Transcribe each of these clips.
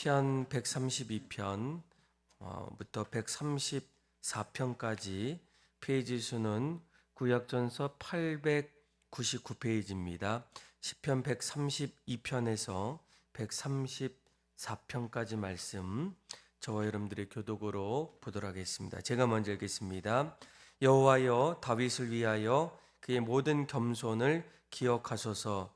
시편 132편부터 134편까지 페이지 수는 구약전서 899페이지입니다. 시편 132편에서 134편까지 말씀 저와 여러분들의 교독으로 보도록 하겠습니다. 제가 먼저 읽겠습니다. 여호와여 다윗을 위하여 그의 모든 겸손을 기억하소서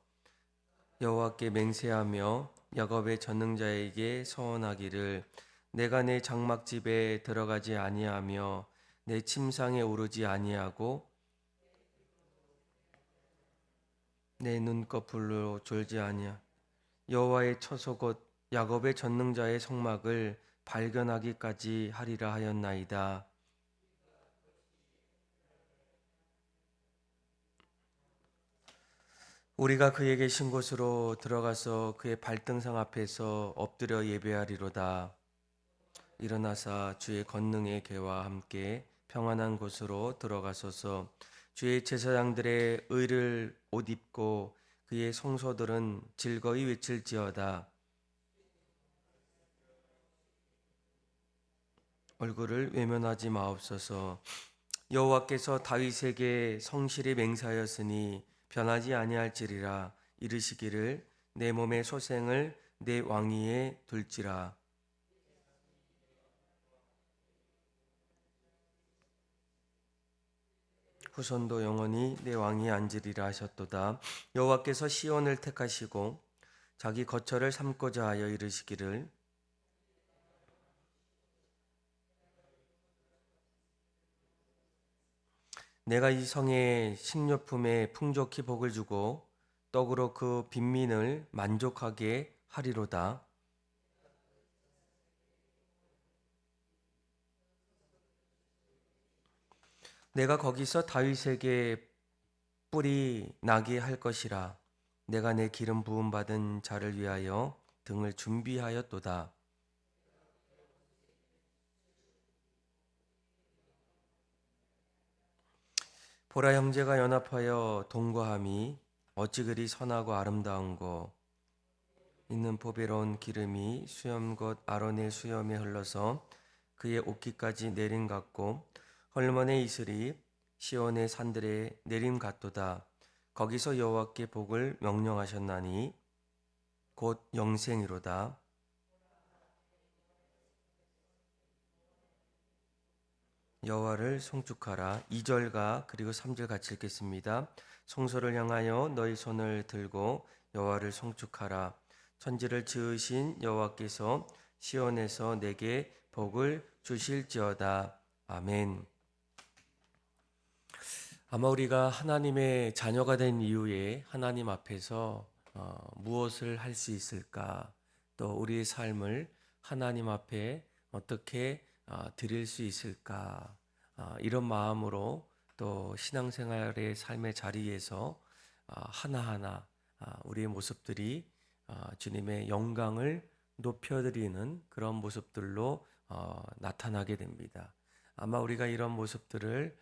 여호와께 맹세하며 야곱의 전능자에게 서원하기를 내가 내 장막 집에 들어가지 아니하며 내 침상에 오르지 아니하고 내 눈꺼풀로 졸지 아니하 여호와의 처소 곧 야곱의 전능자의 성막을 발견하기까지 하리라 하였나이다. 우리가 그에게 계신 곳으로 들어가서 그의 발등상 앞에서 엎드려 예배하리로다. 일어나사 주의 권능의 개와 함께 평안한 곳으로 들어가소서 주의 제사장들의 의를 옷 입고 그의 성소들은 즐거이 외칠지어다. 얼굴을 외면하지 마옵소서. 여호와께서 다윗에게 성실히 맹세하였으니 변하지 아니할지리라 이르시기를 내 몸의 소생을 내 왕위에 둘지라. 후손도 영원히 내 왕위에 앉으리라 하셨도다. 여호와께서 시온을 택하시고 자기 거처를 삼고자 하여 이르시기를 내가 이 성에 식료품에 풍족히 복을 주고 떡으로 그 빈민을 만족하게 하리로다. 내가 거기서 다윗에게 뿔이 나게 할 것이라. 내가 내 기름 부음 받은 자를 위하여 등을 준비하였도다. 보라 형제가 연합하여 동거함이 어찌 그리 선하고 아름다운고 있는 보배로운 기름이 수염 곧 아론의 수염에 흘러서 그의 옷깃까지 내림 같고 헐먼의 이슬이 시온의 산들에 내림 같도다. 거기서 여호와께 복을 명령하셨나니 곧 영생이로다 여호와를 송축하라 2절과 그리고 3절 같이 읽겠습니다. 성소를 향하여 너희 손을 들고 여호와를 송축하라 천지를 지으신 여호와께서 시온에서 내게 복을 주실지어다 아멘. 아마 우리가 하나님의 자녀가 된 이후에 하나님 앞에서 어, 무엇을 할 수 있을까? 또 우리의 삶을 하나님 앞에 어떻게 어, 드릴 수 있을까 어, 이런 마음으로 또 신앙생활의 삶의 자리에서 어, 하나하나 우리의 모습들이 주님의 영광을 높여드리는 그런 모습들로 나타나게 됩니다. 아마 우리가 이런 모습들을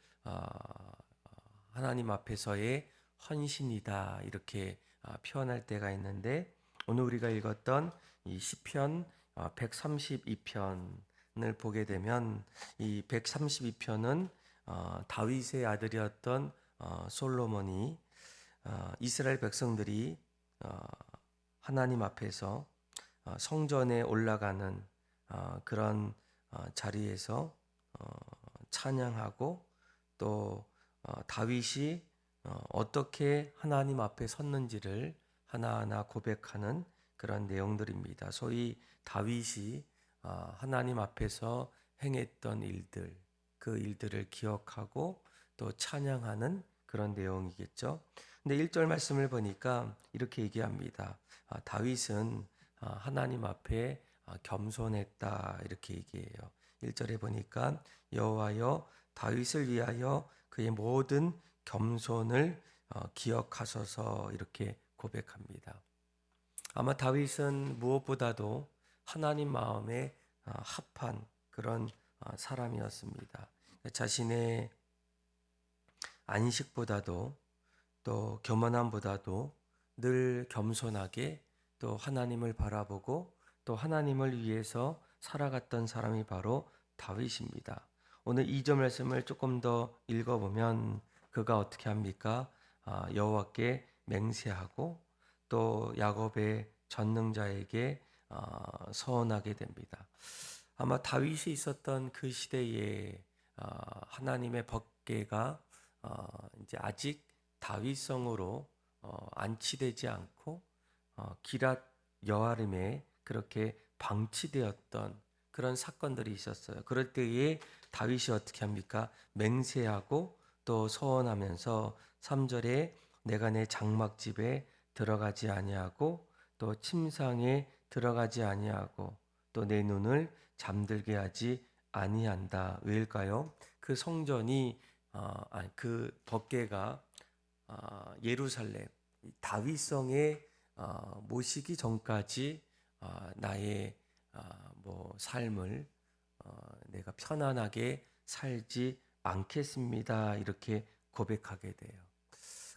하나님 앞에서의 헌신이다 이렇게 표현할 때가 있는데 오늘 우리가 읽었던 이 시편 132편 을 보게 되면 이 132편은 어, 다윗의 아들이었던 어, 솔로몬이 어, 이스라엘 백성들이 어, 하나님 앞에서 어, 성전에 올라가는 어, 그런 어, 자리에서 어, 찬양하고 또 어, 다윗이 어, 어떻게 하나님 앞에 섰는지를 하나하나 고백하는 그런 내용들입니다. 소위 다윗이 아, 하나님 앞에서 행했던 일들, 그 일들을 기억하고 또 찬양하는 그런 내용이겠죠. 근데 1절 말씀을 보니까 이렇게 얘기합니다. 아, 다윗은 아, 하나님 앞에 겸손했다 이렇게 얘기해요. 1절에 보니까 여호와여 다윗을 위하여 그의 모든 겸손을 어, 기억하소서 이렇게 고백합니다. 아마 다윗은 무엇보다도 하나님 마음에 어, 합한 그런 어, 사람이었습니다. 자신의 안식보다도 또 교만함보다도 늘 겸손하게 또 하나님을 바라보고 또 하나님을 위해서 살아갔던 사람이 바로 다윗입니다. 오늘 2절 말씀을 조금 더 읽어보면 그가 어떻게 합니까? 아, 여호와께 맹세하고 또 야곱의 전능자에게 아, 서원하게 됩니다. 아마 다윗이 있었던 그 시대에 아, 하나님의 법궤가 어, 이제 아직 다윗성으로 어, 안치되지 않고 어, 기랏 여아림에 그렇게 방치되었던 그런 사건들이 있었어요. 그럴 때에 다윗이 어떻게 합니까? 맹세하고 또 서원하면서 3절에 내가 내 장막집에 들어가지 아니하고 또 침상에 들어가지 아니하고 또 내 눈을 잠들게 하지 아니한다. 왜일까요? 그 성전이 어, 아니, 그 법궤가 어, 예루살렘 다윗성에 어, 모시기 전까지 어, 나의 어, 뭐 삶을 어, 내가 편안하게 살지 않겠습니다. 이렇게 고백하게 돼요.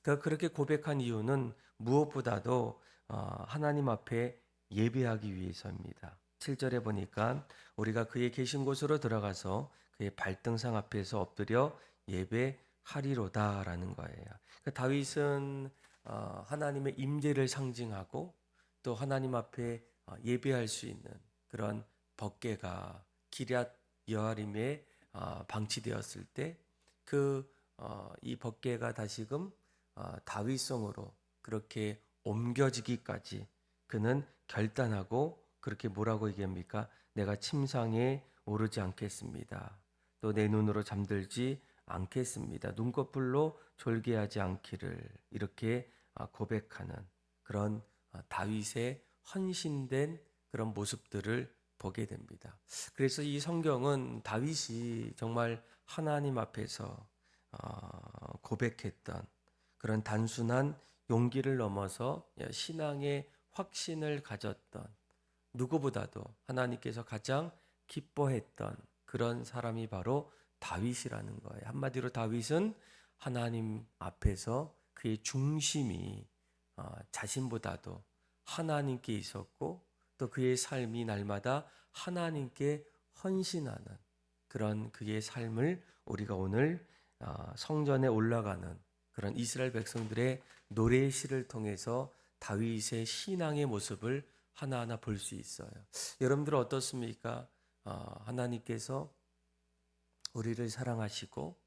그 그렇게 고백한 이유는 무엇보다도 어, 하나님 앞에 예배하기 위해서입니다. 7절에 보니까 우리가 그의 계신 곳으로 들어가서 그의 발등상 앞에서 엎드려 예배하리로다라는 거예요. 그 다윗은 어, 하나님의 임재를 상징하고 또 하나님 앞에 어, 예배할 수 있는 그런 법궤가 기럇 여아림에 어, 방치되었을 때 그이 어, 법궤가 다시금 어, 다윗성으로 그렇게 옮겨지기까지 그는 결단하고 그렇게 뭐라고 얘기합니까? 내가 침상에 오르지 않겠습니다. 또 내 눈으로 잠들지 않겠습니다. 눈꺼풀로 졸게하지 않기를 이렇게 아, 고백하는 그런 아, 다윗의 헌신된 그런 모습들을 보게 됩니다. 그래서 이 성경은 다윗이 정말 하나님 앞에서 어, 고백했던 그런 단순한 용기를 넘어서 신앙의 확신을 가졌던 누구보다도 하나님께서 가장 기뻐했던 그런 사람이 바로 다윗이라는 거예요. 한마디로 다윗은 하나님 앞에서 그의 중심이 어, 자신보다도 하나님께 있었고 또 그의 삶이 날마다 하나님께 헌신하는 그런 그의 삶을 우리가 오늘 어, 성전에 올라가는 그런 이스라엘 백성들의 노래 시를 통해서 다윗의 신앙의 모습을 하나하나 볼 수 있어요. 여러분들 어떻습니까? 어, 하나님께서 우리를 사랑하시고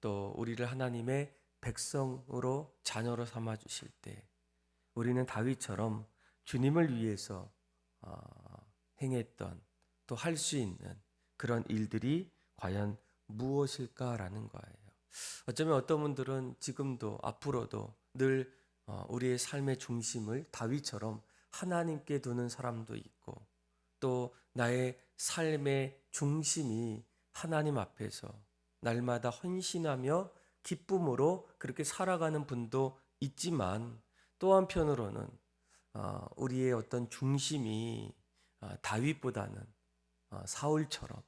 또 우리를 하나님의 백성으로 자녀로 삼아 주실 때 우리는 다윗처럼 주님을 위해서 어, 행했던 또 할 수 있는 그런 일들이 과연 무엇일까라는 거예요. 어쩌면 어떤 분들은 지금도 앞으로도 늘 어, 우리의 삶의 중심을 다윗처럼 하나님께 두는 사람도 있고 또 나의 삶의 중심이 하나님 앞에서 날마다 헌신하며 기쁨으로 그렇게 살아가는 분도 있지만 또 한편으로는 어, 우리의 어떤 중심이 어, 다윗보다는 어, 사울처럼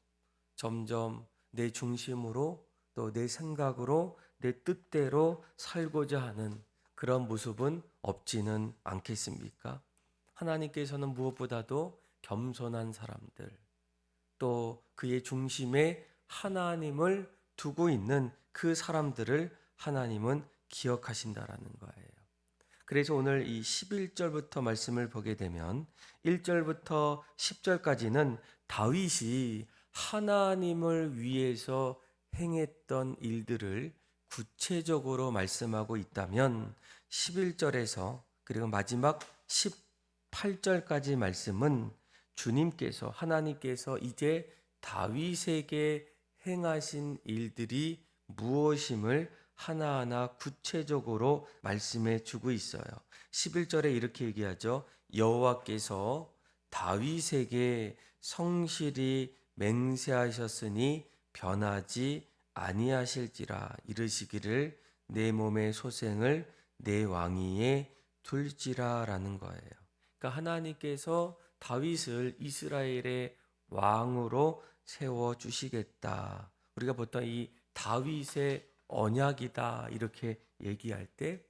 점점 내 중심으로 또 내 생각으로 내 뜻대로 살고자 하는 그런 모습은 없지는 않겠습니까? 하나님께서는 무엇보다도 겸손한 사람들, 또 그의 중심에 하나님을 두고 있는 그 사람들을 하나님은 기억하신다라는 거예요. 그래서 오늘 이 11절부터 말씀을 보게 되면 1절부터 10절까지는 다윗이 하나님을 위해서 행했던 일들을 구체적으로 말씀하고 있다면 11절에서 그리고 마지막 18절까지 말씀은 주님께서 하나님께서 이제 다윗에게 행하신 일들이 무엇임을 하나하나 구체적으로 말씀해 주고 있어요. 11절에 이렇게 얘기하죠. 여호와께서 다윗에게 성실히 맹세하셨으니 변하지 아니하실지라 이르시기를 내 몸의 소생을 내 왕위에 둘지라라는 거예요. 그러니까 하나님께서 다윗을 이스라엘의 왕으로 세워 주시겠다. 우리가 보통 이 다윗의 언약이다 이렇게 얘기할 때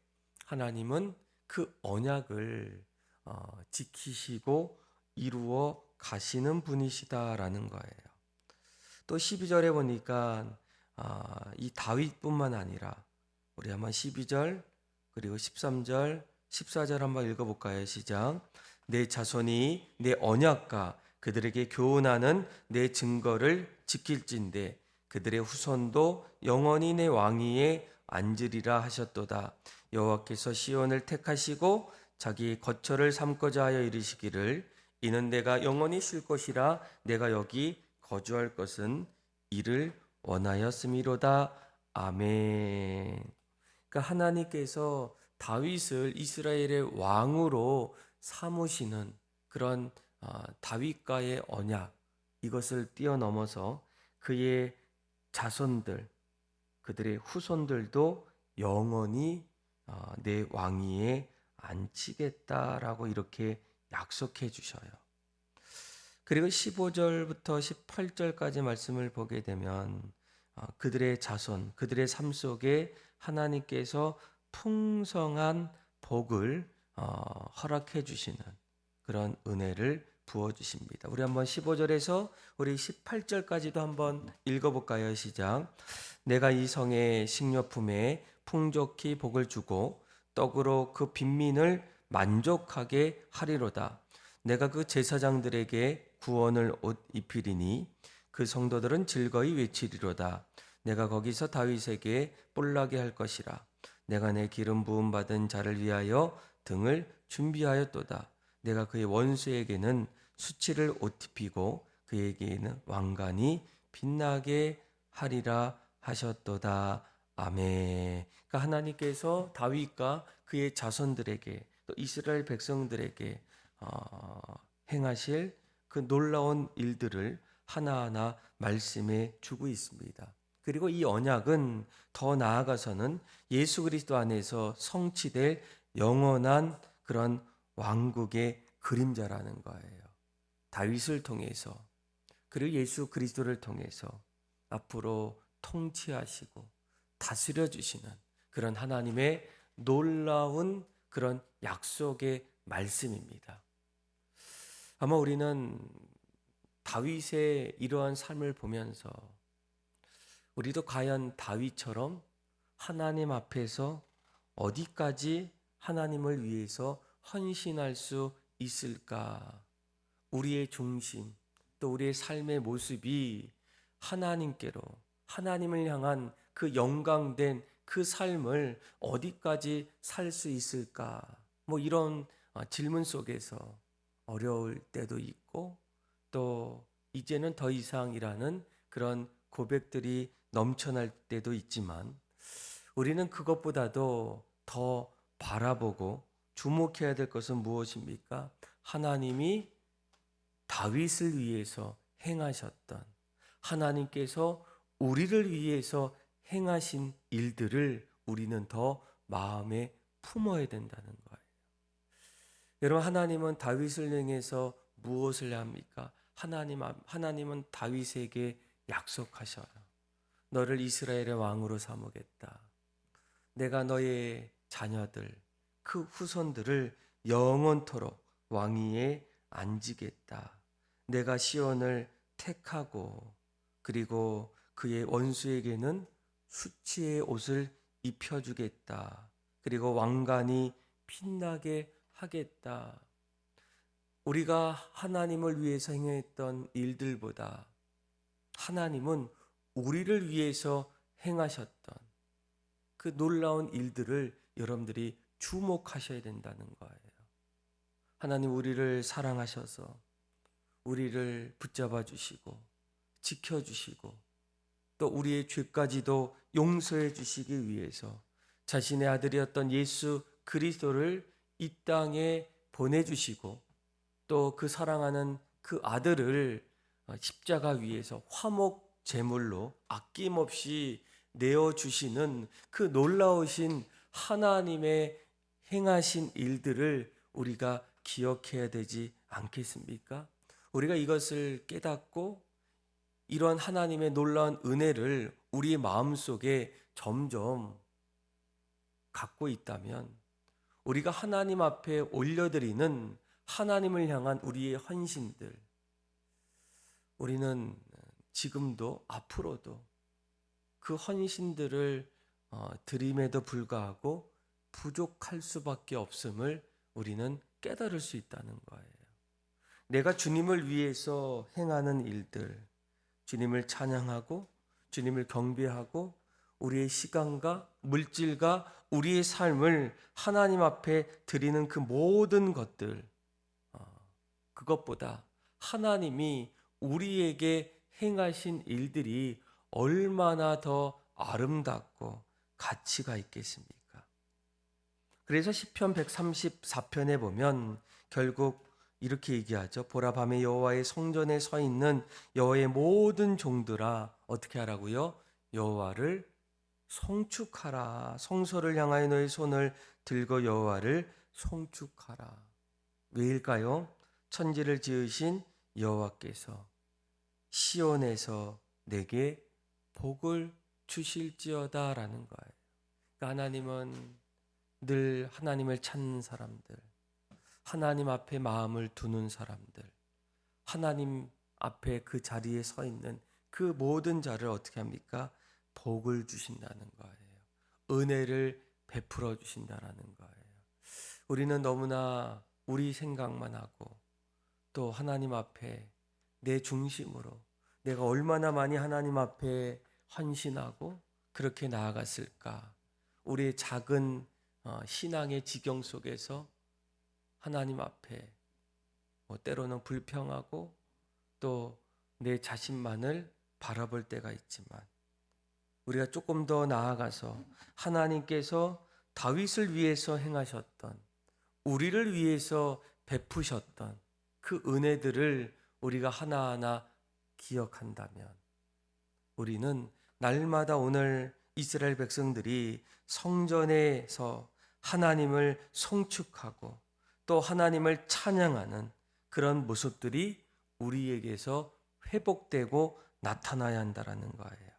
하나님은 그 언약을 어, 지키시고 이루어 가시는 분이시다라는 거예요. 또 12절에 보니까 아, 이 다윗뿐만 아니라 우리 한번 12절 그리고 13절 14절 한번 읽어볼까요? 시작. 내 자손이 내 언약과 그들에게 교훈하는 내 증거를 지킬진대 그들의 후손도 영원히 내 왕위에 앉으리라 하셨도다. 여호와께서 시온을 택하시고 자기 거처를 삼고자 하여 이르시기를 이는 내가 영원히 쉴 것이라 내가 여기 거주할 것은 이를 원하였음이로다. 아멘. 그러니까 하나님께서 다윗을 이스라엘의 왕으로 삼으시는 그런 어, 다윗과의 언약 이것을 뛰어넘어서 그의 자손들 그들의 후손들도 영원히 어, 내 왕위에 앉히겠다라고 이렇게 약속해 주셔요. 그리고 15절부터 18절까지 말씀을 보게 되면 어, 그들의 자손, 그들의 삶 속에 하나님께서 풍성한 복을 어, 허락해 주시는 그런 은혜를 부어 주십니다. 우리 한번 15절에서 우리 18절까지도 한번 읽어 볼까요? 시작. 내가 이 성의 식료품에 풍족히 복을 주고 떡으로 그 빈민을 만족하게 하리로다. 내가 그 제사장들에게 구원을 옷 입히리니 그 성도들은 즐거이 외치리로다. 내가 거기서 다윗에게 뿔나게 할 것이라. 내가 내 기름 부음 받은 자를 위하여 등을 준비하였도다. 내가 그의 원수에게는 수치를 옷 입히고 그에게는 왕관이 빛나게 하리라 하셨도다. 아멘. 그러니까 하나님께서 다윗과 그의 자손들에게 또 이스라엘 백성들에게 어, 행하실 그 놀라운 일들을 하나하나 말씀해 주고 있습니다. 그리고 이 언약은 더 나아가서는 예수 그리스도 안에서 성취될 영원한 그런 왕국의 그림자라는 거예요. 다윗을 통해서 그리고 예수 그리스도를 통해서 앞으로 통치하시고 다스려 주시는 그런 하나님의 놀라운 그런 약속의 말씀입니다. 아마 우리는 다윗의 이러한 삶을 보면서 우리도 과연 다윗처럼 하나님 앞에서 어디까지 하나님을 위해서 헌신할 수 있을까? 우리의 중심, 또 우리의 삶의 모습이 하나님께로, 하나님을 향한 그 영광된 그 삶을 어디까지 살 수 있을까? 뭐 이런 어, 질문 속에서 어려울 때도 있고 또 이제는 더 이상이라는 그런 고백들이 넘쳐날 때도 있지만 우리는 그것보다도 더 바라보고 주목해야 될 것은 무엇입니까? 하나님이 다윗을 위해서 행하셨던 하나님께서 우리를 위해서 행하신 일들을 우리는 더 마음에 품어야 된다는. 여러분 하나님은 다윗을 향해서 무엇을 합니까? 하나님 하나님은 다윗에게 약속하셔요. 너를 이스라엘의 왕으로 삼으겠다. 내가 너의 자녀들 그 후손들을 영원토록 왕위에 앉히겠다. 내가 시온을 택하고 그리고 그의 원수에게는 수치의 옷을 입혀주겠다. 그리고 왕관이 빛나게 하겠다. 우리가 하나님을 위해서 행했던 일들보다 하나님은 우리를 위해서 행하셨던 그 놀라운 일들을 여러분들이 주목하셔야 된다는 거예요. 하나님 우리를 사랑하셔서 우리를 붙잡아 주시고 지켜 주시고 또 우리의 죄까지도 용서해 주시기 위해서 자신의 아들이었던 예수 그리스도를 이 땅에 보내 주시고 또 그 사랑하는 그 아들을 십자가 위에서 화목 제물로 아낌없이 내어 주시는 그 놀라우신 하나님의 행하신 일들을 우리가 기억해야 되지 않겠습니까? 우리가 이것을 깨닫고 이런 하나님의 놀라운 은혜를 우리의 마음속에 점점 갖고 있다면 우리가 하나님 앞에 올려드리는 하나님을 향한 우리의 헌신들, 우리는 지금도 앞으로도 그 헌신들을 어, 드림에도 불구하고 부족할 수밖에 없음을 우리는 깨달을 수 있다는 거예요. 내가 주님을 위해서 행하는 일들, 주님을 찬양하고 주님을 경배하고 우리의 시간과 물질과 우리의 삶을 하나님 앞에 드리는 그 모든 것들, 어, 그것보다 하나님이 우리에게 행하신 일들이 얼마나 더 아름답고 가치가 있겠습니까? 그래서 시편 134편에 보면 결국 이렇게 얘기하죠. 보라 밤에 여호와의 성전에 서 있는 여호와의 모든 종들아 어떻게 하라고요? 여호와를 송축하라. 성소를 향하여 너의 손을 들고 여호와를 송축하라. 왜일까요? 천지를 지으신 여호와께서 시온에서 내게 복을 주실지어다라는 거예요. 그러니까 하나님은 늘 하나님을 찾는 사람들, 하나님 앞에 마음을 두는 사람들, 하나님 앞에 그 자리에 서 있는 그 모든 자를 어떻게 합니까? 복을 주신다는 거예요. 은혜를 베풀어 주신다라는 거예요. 우리는 너무나 우리 생각만 하고 또 하나님 앞에 내 중심으로 내가 얼마나 많이 하나님 앞에 헌신하고 그렇게 나아갔을까? 우리의 작은 어, 신앙의 지경 속에서 하나님 앞에 뭐 때로는 불평하고 또 내 자신만을 바라볼 때가 있지만 우리가 조금 더 나아가서 하나님께서 다윗을 위해서 행하셨던 우리를 위해서 베푸셨던 그 은혜들을 우리가 하나하나 기억한다면 우리는 날마다 오늘 이스라엘 백성들이 성전에서 하나님을 송축하고 또 하나님을 찬양하는 그런 모습들이 우리에게서 회복되고 나타나야 한다라는 거예요.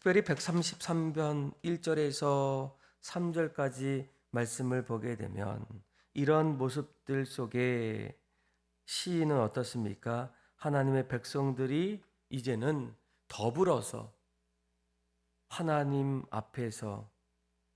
특별히 133편 1절에서 3절까지 말씀을 보게 되면 이런 모습들 속에 시인은 어떻습니까? 하나님의 백성들이 이제는 더불어서 하나님 앞에서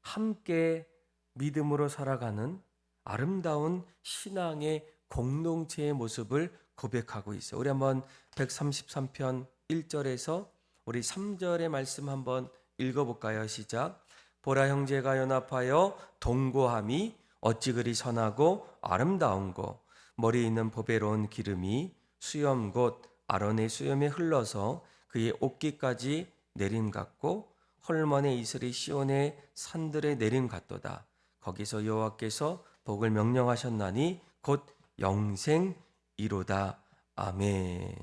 함께 믿음으로 살아가는 아름다운 신앙의 공동체의 모습을 고백하고 있어요. 우리 한번 133편 1절에서 우리 3절의 말씀 한번 읽어볼까요? 시작. 보라 형제가 연합하여 동고함이 어찌 그리 선하고 아름다운고 머리에 있는 보배로운 기름이 수염 곧 아론의 수염에 흘러서 그의 옷깃까지 내림 같고 헐먼의 이슬이 시온의 산들에 내림 같도다. 거기서 여호와께서 복을 명령하셨나니 곧 영생이로다. 아멘.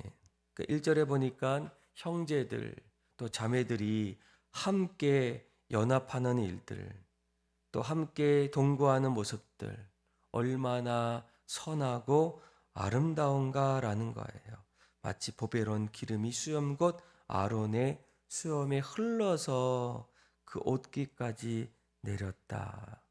그 1절에 보니까 형제들 또 자매들이 함께 연합하는 일들 또 함께 동거하는 모습들 얼마나 선하고 아름다운가라는 거예요. 마치 보배로운 기름이 수염 곧 아론의 수염에 흘러서 그 옷깃까지 내렸다.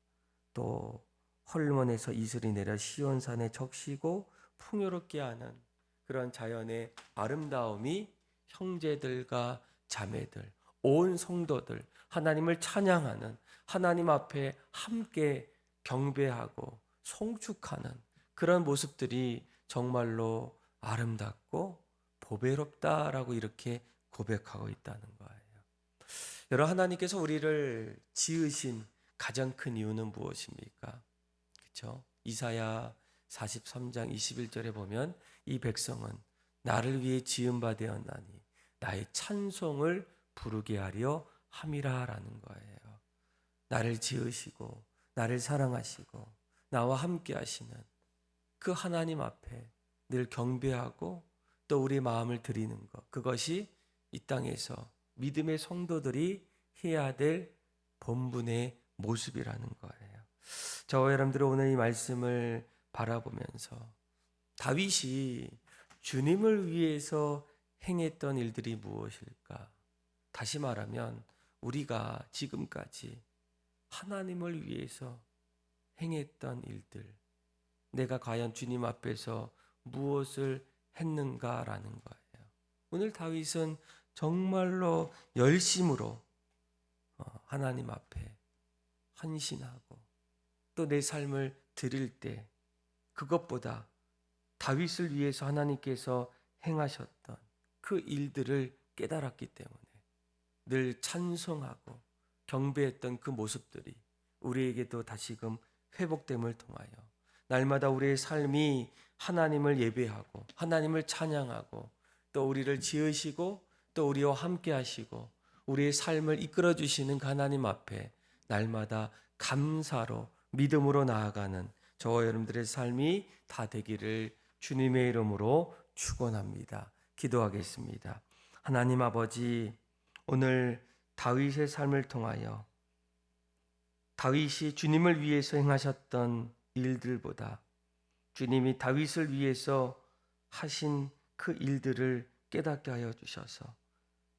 또 헐몬에서 이슬이 내려 시온산에 적시고 풍요롭게 하는 그런 자연의 아름다움이 형제들과 자매들, 온 성도들, 하나님을 찬양하는 하나님 앞에 함께 경배하고 송축하는 그런 모습들이 정말로 아름답고 보배롭다라고 이렇게 고백하고 있다는 거예요. 여러분 하나님께서 우리를 지으신 가장 큰 이유는 무엇입니까? 그렇죠? 이사야 43장 21절에 보면 이 백성은 나를 위해 지은 바 되었나니 나의 찬송을 부르게 하려 함이라라는 거예요. 나를 지으시고 나를 사랑하시고 나와 함께 하시는 그 하나님 앞에 늘 경배하고 또 우리 마음을 드리는 것 그것이 이 땅에서 믿음의 성도들이 해야 될 본분의 모습이라는 거예요. 저와 여러분들 오늘 이 말씀을 바라보면서 다윗이 주님을 위해서 행했던 일들이 무엇일까? 다시 말하면 우리가 지금까지 하나님을 위해서 행했던 일들 내가 과연 주님 앞에서 무엇을 했는가라는 거예요. 오늘 다윗은 정말로 열심으로 어, 하나님 앞에 헌신하고 또 내 삶을 드릴 때 그것보다 다윗을 위해서 하나님께서 행하셨던 그 일들을 깨달았기 때문에 늘 찬송하고 경배했던 그 모습들이 우리에게도 다시금 회복됨을 통하여 날마다 우리의 삶이 하나님을 예배하고 하나님을 찬양하고 또 우리를 지으시고 또 우리와 함께 하시고 우리의 삶을 이끌어 주시는 그 하나님 앞에 날마다 감사로 믿음으로 나아가는 저와 여러분들의 삶이 다 되기를 주님의 이름으로 축원합니다. 기도하겠습니다. 하나님 아버지 오늘 다윗의 삶을 통하여 다윗이 주님을 위해서 행하셨던 일들보다 주님이 다윗을 위해서 하신 그 일들을 깨닫게 하여 주셔서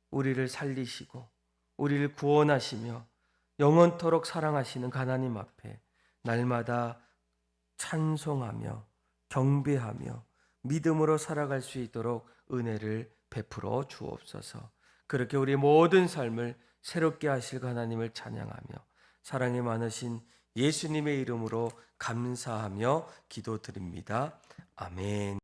우리를 살리시고 우리를 구원하시며 영원토록 사랑하시는 그 하나님 앞에 날마다 찬송하며 경배하며 믿음으로 살아갈 수 있도록 은혜를 베풀어 주옵소서. 그렇게 우리 모든 삶을 새롭게 하실 그 하나님을 찬양하며 사랑이 많으신 예수님의 이름으로 감사하며 기도드립니다. 아멘.